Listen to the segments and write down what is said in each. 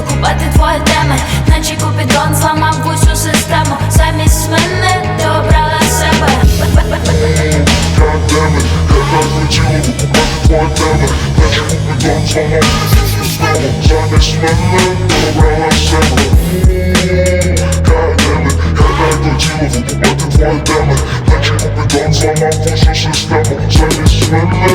викупати твої теми, наче купідон зламав усю систему. Замість мене ти обрала себе. Замість мене ти обрала себе. Хотіла викупати твої теми, наче купідон зламав усю систему. Замість мене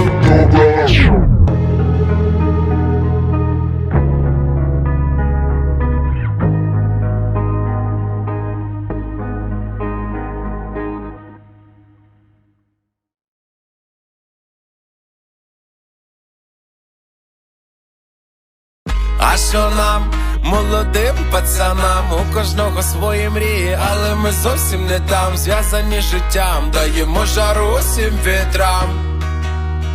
А що нам, молодим пацанам, у кожного свої мрії, але ми зовсім не там, зв'язані життям, даємо жару усім вітрам.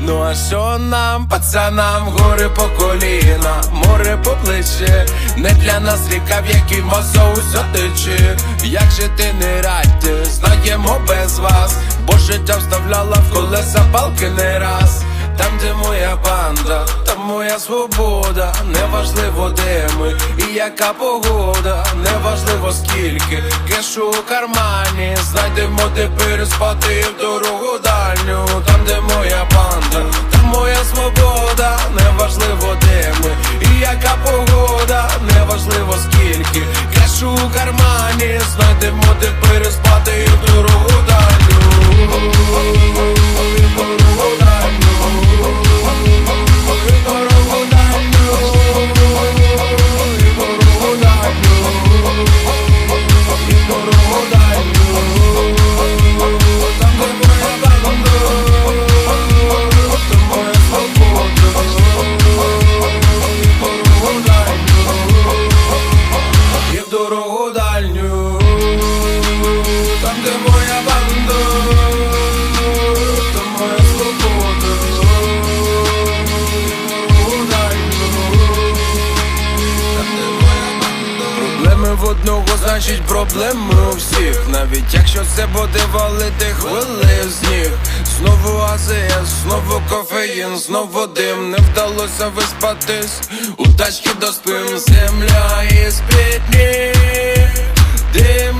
Ну а що нам, пацанам, гори по коліна, море по плечі, не для нас ріка, в якій мозоусь тече. Як же ти не радьте, знаємо без вас, бо життя вставляла в колеса палки не раз. Там, де моя банда, там моя свобода, неважливо де ми і яка погода, неважливо скільки кешу у кармані, знайдемо тепер спати в дорогу дальню, там, де моя банда, там моя свобода, неважливо де ми і яка погода, значить проблеми у всіх. Навіть якщо це буде валити хвили з ніг. Знову АЗС, знову кофеїн, знову дим, не вдалося виспатись. У тачки доспим земля і з-під ніг Дими з-під коли